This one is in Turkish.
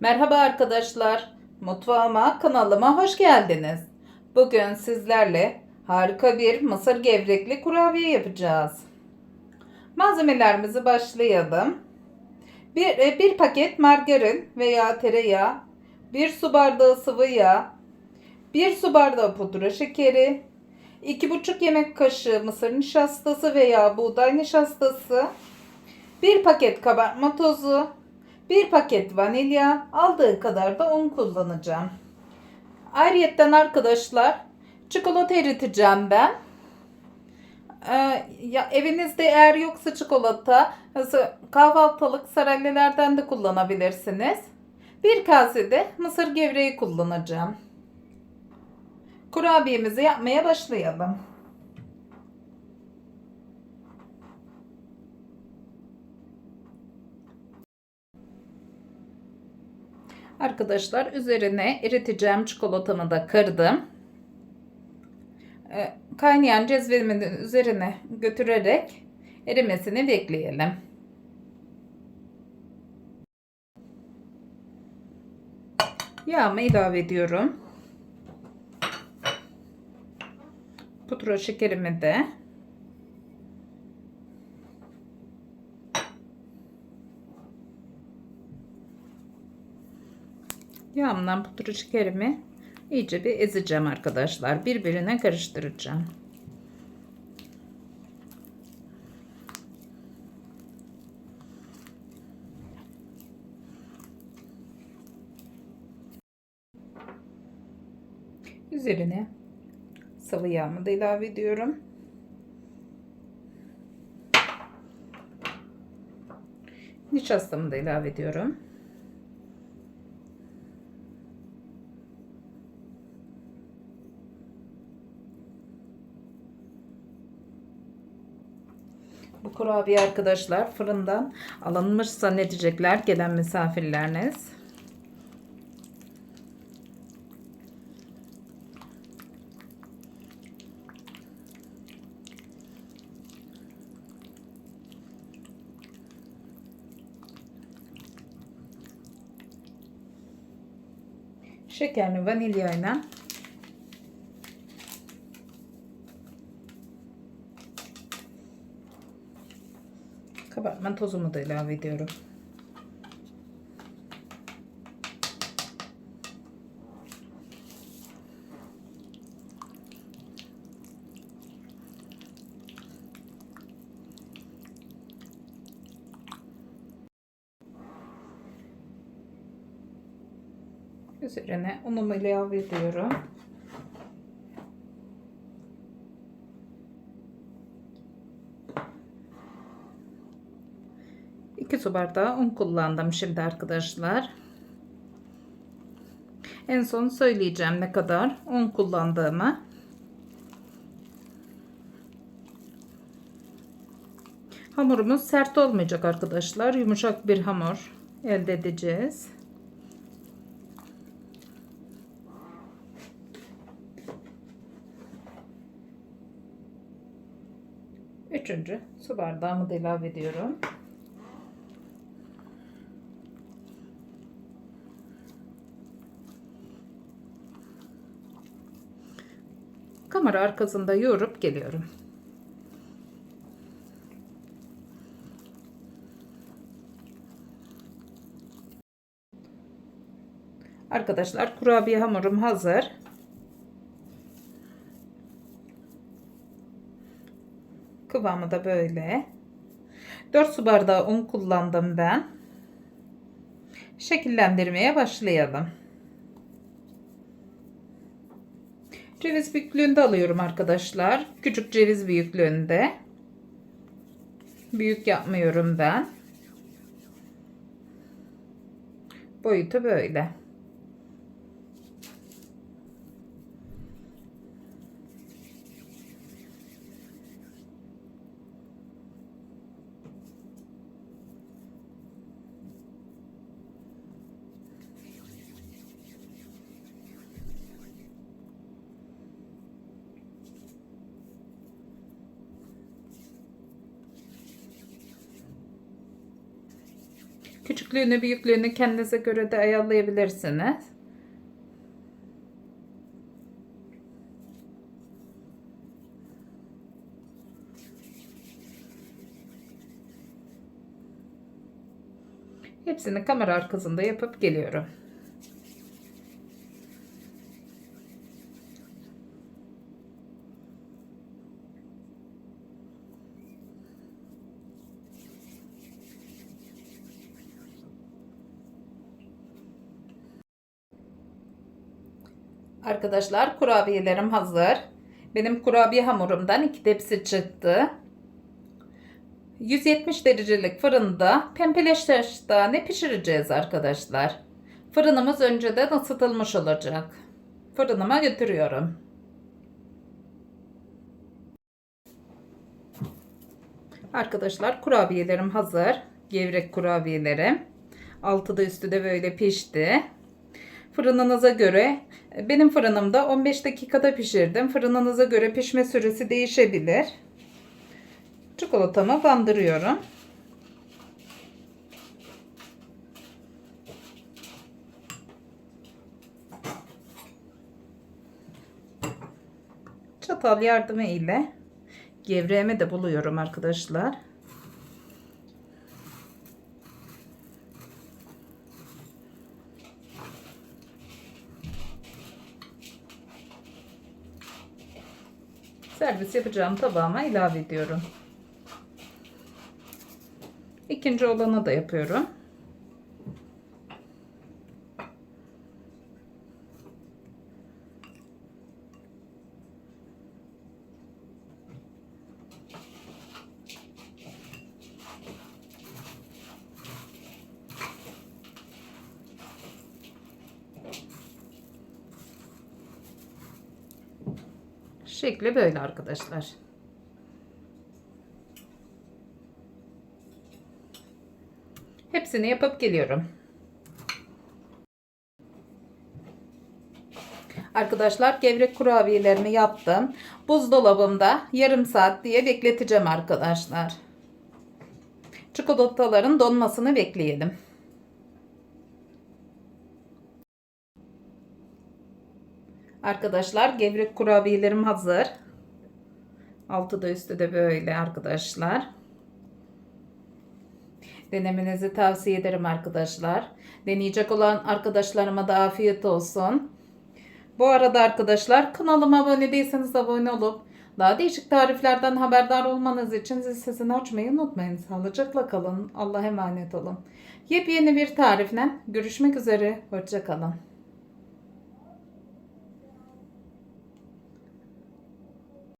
Merhaba arkadaşlar. Mutfağıma, kanalıma hoş geldiniz. Bugün sizlerle harika bir mısır gevrekli kurabiye yapacağız. Malzemelerimizi başlayalım. Bir, e, bir paket margarin veya tereyağı, bir su bardağı sıvı yağ, bir su bardağı pudra şekeri, 2,5 yemek kaşığı mısır nişastası veya buğday nişastası, bir paket kabartma tozu, bir paket vanilya, aldığı kadar da un kullanacağım. Ayrıyetten arkadaşlar çikolata eriteceğim ben. Ee, ya evinizde eğer yoksa çikolata kahvaltılık sarallelerden de kullanabilirsiniz. Bir kase de mısır gevreği kullanacağım. Kurabiyemizi yapmaya başlayalım. Arkadaşlar üzerine eriteceğim çikolatamı da kırdım. Ee, Kaynayan cezvelimin üzerine götürerek erimesini bekleyelim. Yağımı ilave ediyorum. Pudra şekerimi de Yağımdan pudra şekerimi iyice bir ezeceğim arkadaşlar. Birbirine karıştıracağım. Üzerine sıvı yağımı da ilave ediyorum. Nişastamı da ilave ediyorum. Bu kurabiye arkadaşlar fırından alınmış zannedecekler gelen misafirleriniz. Şekerli vanilyayla kabartma tozumu da ilave ediyorum. Üzerine unumu ilave ediyorum. İki su bardağı un kullandım şimdi arkadaşlar. En son söyleyeceğim ne kadar un kullandığımı. Hamurumuz sert olmayacak arkadaşlar. Yumuşak bir hamur elde edeceğiz. Üçüncü su bardağımı da ilave ediyorum. Kamera arkasında yoğurup geliyorum. Arkadaşlar kurabiye hamurum hazır. Kıvamı da böyle. 4 su bardağı un kullandım ben. Şekillendirmeye başlayalım. Ceviz büyüklüğünde alıyorum arkadaşlar. Küçük ceviz büyüklüğünde. Büyük yapmıyorum ben. Boyutu böyle. Küçüklüğünü, büyüklüğünü kendinize göre de ayarlayabilirsiniz. Hepsini kamera arkasında yapıp geliyorum. Arkadaşlar kurabiyelerim hazır. Benim kurabiye hamurumdan iki tepsi çıktı. 170 derecelik fırında pembeleş tane pişireceğiz arkadaşlar. Fırınımız önceden ısıtılmış olacak. Fırınıma götürüyorum. Arkadaşlar kurabiyelerim hazır. Gevrek kurabiyelerim. Altı da üstü de böyle pişti. Fırınınıza göre benim fırınımda 15 dakikada pişirdim. Fırınınıza göre pişme süresi değişebilir. Çikolatamı bandırıyorum. Çatal yardımı ile gevreğimi de buluyorum arkadaşlar. Servis yapacağım tabağıma ilave ediyorum. İkinci olanı da yapıyorum. Şekli böyle arkadaşlar. Hepsini yapıp geliyorum. Arkadaşlar gevrek kurabiyelerimi yaptım. Buzdolabımda yarım saat diye bekleteceğim arkadaşlar. Çikolataların donmasını bekleyelim. Arkadaşlar gevrek kurabiyelerim hazır. Altı da üstü de böyle arkadaşlar. Denemenizi tavsiye ederim arkadaşlar. Deneyecek olan arkadaşlarıma da afiyet olsun. Bu arada arkadaşlar kanalıma abone değilseniz abone olup daha değişik tariflerden haberdar olmanız için zil sesini açmayı unutmayın. Sağlıcakla kalın. Allah'a emanet olun. Yepyeni bir tarifle görüşmek üzere. Hoşçakalın.